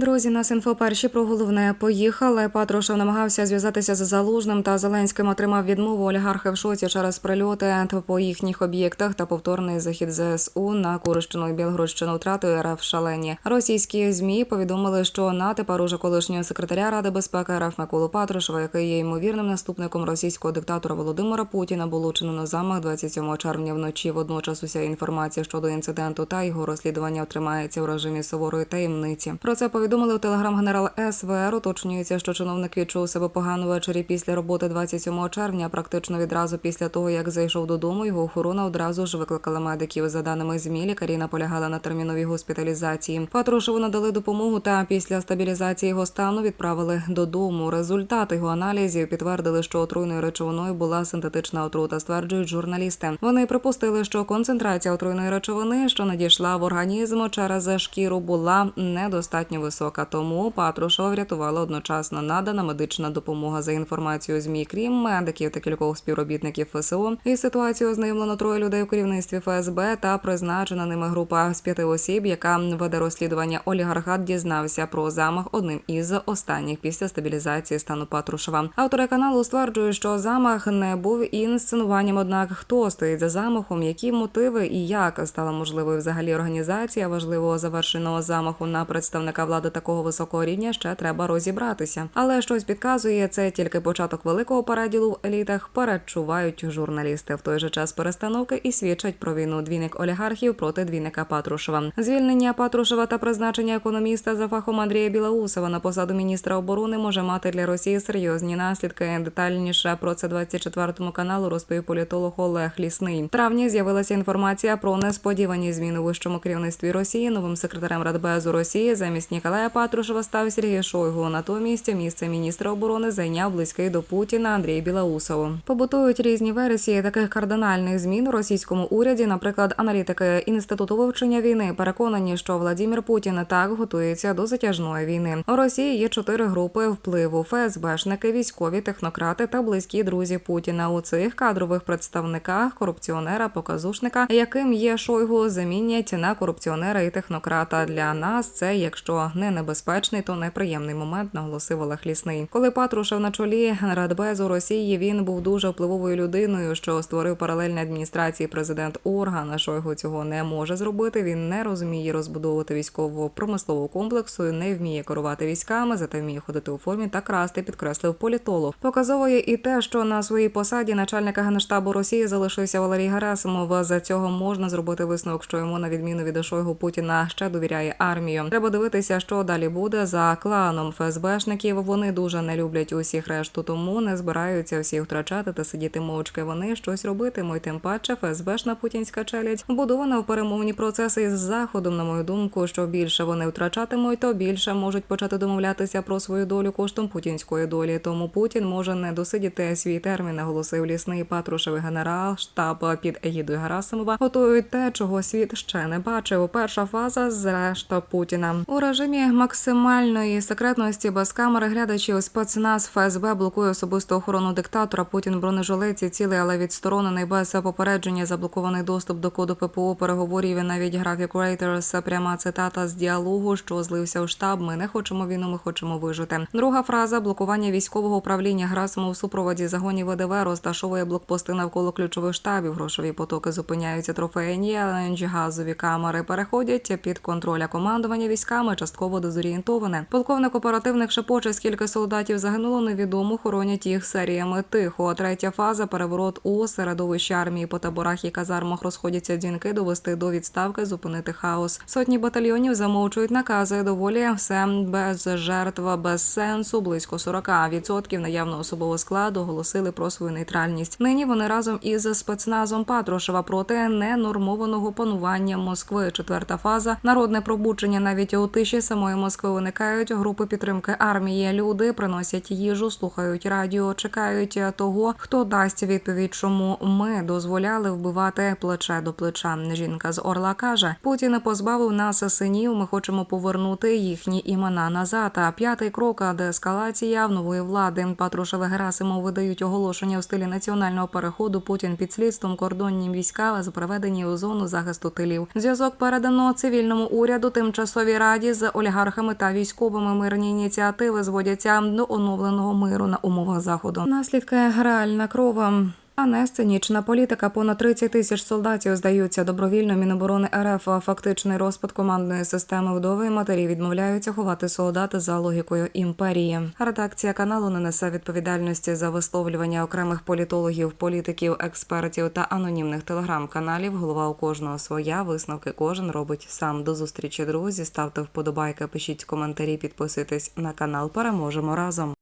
Друзі, нас інфо перші про головне поїхали. Патрушев намагався зв'язатися з залужним та Зеленським отримав відмову олігархи в шоці через прильоти по їхніх об'єктах та повторний захід ЗСУ на Курщину і Білгородщину втратою РФ шалені. Російські змі повідомили, що на тепер уже колишнього секретаря Ради безпеки РФ Миколу Патрушева, який є ймовірним наступником російського диктатора Володимира Путіна, було учинено замах 27 червня вночі. Водночас уся інформація щодо інциденту та його розслідування отримається в режимі суворої таємниці. Про це повідомили у телеграм-генерал СВР. Уточнюється, що чиновник відчув себе погано ввечері після роботи 27 червня. Практично відразу після того, як зайшов додому, його охорона одразу ж викликала медиків. За даними змі, лікарі наполягали на терміновій госпіталізації. Патрушеву надали допомогу та після стабілізації його стану відправили додому. Результати його аналізів підтвердили, що отруйною речовиною була синтетична отрута. Стверджують журналісти. Вони припустили, що концентрація отруйної речовини, що надійшла в організм через шкіру, була недостатньо висока. Тому Патрушева врятувала одночасно надана медична допомога за інформацією змі, крім медиків та кількох співробітників ФСО. Із ситуацією ознайомлено троє людей у керівництві ФСБ та призначена ними група з п'яти осіб, яка веде розслідування олігархат, дізнався про замах одним із останніх після стабілізації стану Патрушева. Автори каналу стверджують, що замах не був інсценуванням. Однак хто стоїть за замахом, які мотиви і як стала можливою взагалі організація важливого завершеного замаху на представника влади такого високого рівня, ще треба розібратися. Але щось підказує, це тільки початок великого переділу в елітах. Передчувають журналісти в той же час перестановки і свідчать про війну двійник олігархів проти двійника Патрушева. Звільнення Патрушева та призначення економіста за фахом Андрія Білоусова на посаду міністра оборони може мати для Росії серйозні наслідки. Детальніше про це 24 каналу розповів політолог Олег Лісний. Травні з'явилася інформація про несподівані зміни у вищому керівництві Росії. Новим секретарем Радбезу Росії замість Ніколая Патрушева став Сергій Шойгу. Натомість місце міністра оборони зайняв близький до Путіна Андрій Білоусов. Побутують різні версії таких кардинальних змін у російському уряді. Наприклад, аналітики інституту вивчення війни переконані, що Владимир Путін так готується до затяжної війни. У Росії є чотири групи впливу: ФСБшники, військові, технократи та близькі друзі Путіна. У цих кадрових представниках корупціонера, показушника, яким є Шойгу, замінять на корупціонера і технократа. Для нас це, якщо не небезпечний, то неприємний момент, наголосив Олег Лісний. Коли Патрушев на чолі Радбезу Росії, він був дуже впливовою людиною, що створив паралельні адміністрації президент Орган. Шойгу цього не може зробити. Він не розуміє розбудовувати військово-промислового комплексу, не вміє керувати військами, зате вміє ходити у формі та красти, підкреслив політолог. Показовує і те, що на своїй посаді начальника генштабу Росії залишився Валерій Герасимов. За цього можна зробити висновок, що йому на відміну від Шойгу Путіна ще довіряє армію. Треба дивитися, що далі буде за кланом ФСБшників. Вони дуже не люблять усіх решту, тому не збираються всіх втрачати та сидіти мовчки. Вони щось робитимуть. Тим паче ФСБшна путінська челядь вбудована в перемовні процеси із заходом. На мою думку, що більше вони втрачатимуть, то більше можуть почати домовлятися про свою долю коштом путінської долі. Тому Путін може не досидіти свій термін, наголосив лісний патрушевий генерал. Штаб під егідою Герасимова готують те, чого світ ще не бачив. Перша фаза зрешта Путіна у режимі максимальної секретності без камери глядачів спецназ ФСБ блокує особисту охорону диктатора. Путін бронежилеці цілий, але відсторонений без попередження. Заблокований доступ до коду ППО переговорів і навіть графік Reuters. Пряма цитата з діалогу, що злився у штаб. Ми не хочемо війну, ми хочемо вижити. Друга фраза блокування військового управління Грасимов у супроводі загонів ВДВ розташовує блокпости навколо ключових штабів. Грошові потоки зупиняються трофейні, ЛНЖ газові камери переходять під контроля командування військами. Частково дезорієнтоване. Полковник оперативних шепоче, скільки солдатів загинуло, невідомо хоронять їх серіями тихо. Третя фаза переворот у середовищі армії по таборах і казармах розходяться дзвінки довести до відставки, зупинити хаос. Сотні батальйонів замовчують накази. Доволі все без жертв, без сенсу. Близько 40% наявного особового складу оголосили про свою нейтральність. Нині вони разом із спецназом Патрушева проти ненормованого панування Москви. Четверта фаза народне пробудження. Навіть у тиші самої Москви виникають групи підтримки армії. Люди приносять їжу, слухають радіо, чекають того, хто дасть відповідь, чому ми дозволяли вбивати плече до плеча. Жінка з Орла каже: Путін позбавив нас синів. Ми хочемо повернути їхні імена назад. А п'ятий крок деескалація в нової влади. Патрушеве Герасимов видають оголошення в стилі національного переходу. Путін під слідством кордонні війська з проведені у зону захисту тилів. Зв'язок передано цивільному уряду, тимчасовій раді з олігархами олігархами та військовими мирні ініціативи зводяться до оновленого миру на умовах заходу. Наслідки реальна крова. А не політика. Понад 30 тисяч солдатів здаються добровільно Міноборони РФ. А фактичний розпад командної системи вдови матері відмовляються ховати солдати за логікою імперії. Редакція каналу не несе відповідальності за висловлювання окремих політологів, політиків, експертів та анонімних телеграм-каналів. Голова у кожного своя. Висновки кожен робить сам. До зустрічі, друзі. Ставте вподобайки, пишіть коментарі, підписуйтесь на канал. Переможемо разом.